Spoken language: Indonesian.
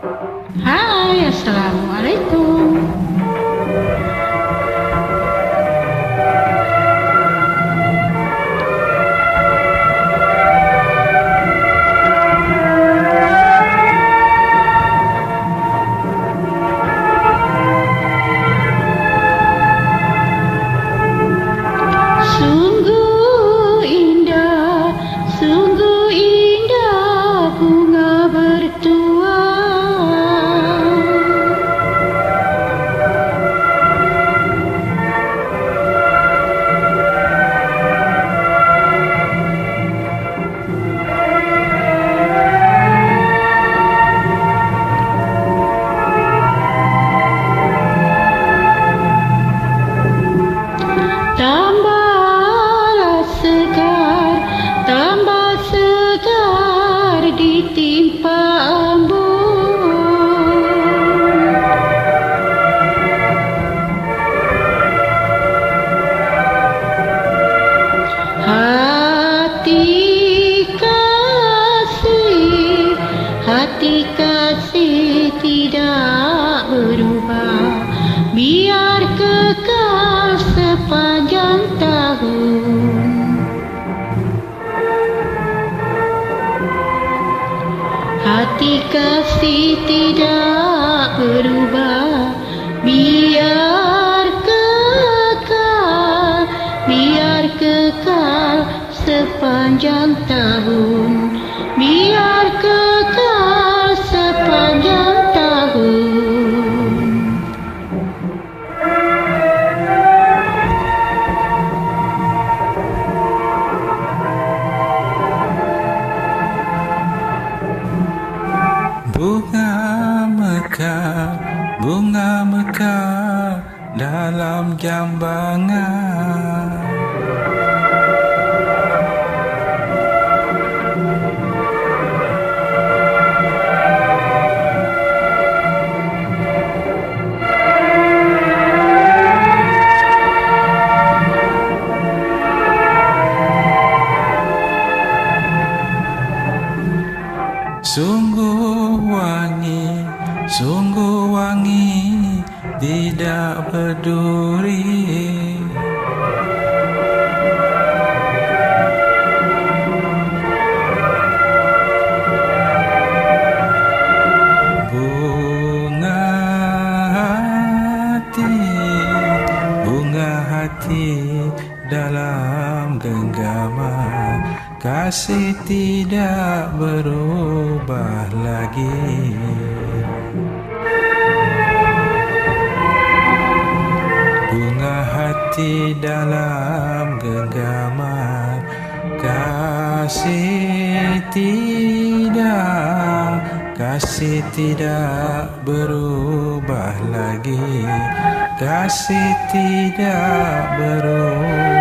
Hai, Assalamualaikum. Sungguh indah, sungguh limpa. Hati kasih tidak berubah. Biar kekal Biar kekal sepanjang tahun Bunga mekar, bunga mekar dalam jambangan sungguh wangi, tidak berduri. Bunga hati, bunga hati dalam genggaman Kasih tidak berubah lagi hati dalam genggaman. Kasih tidak Kasih tidak berubah lagi. Kasih tidak berubah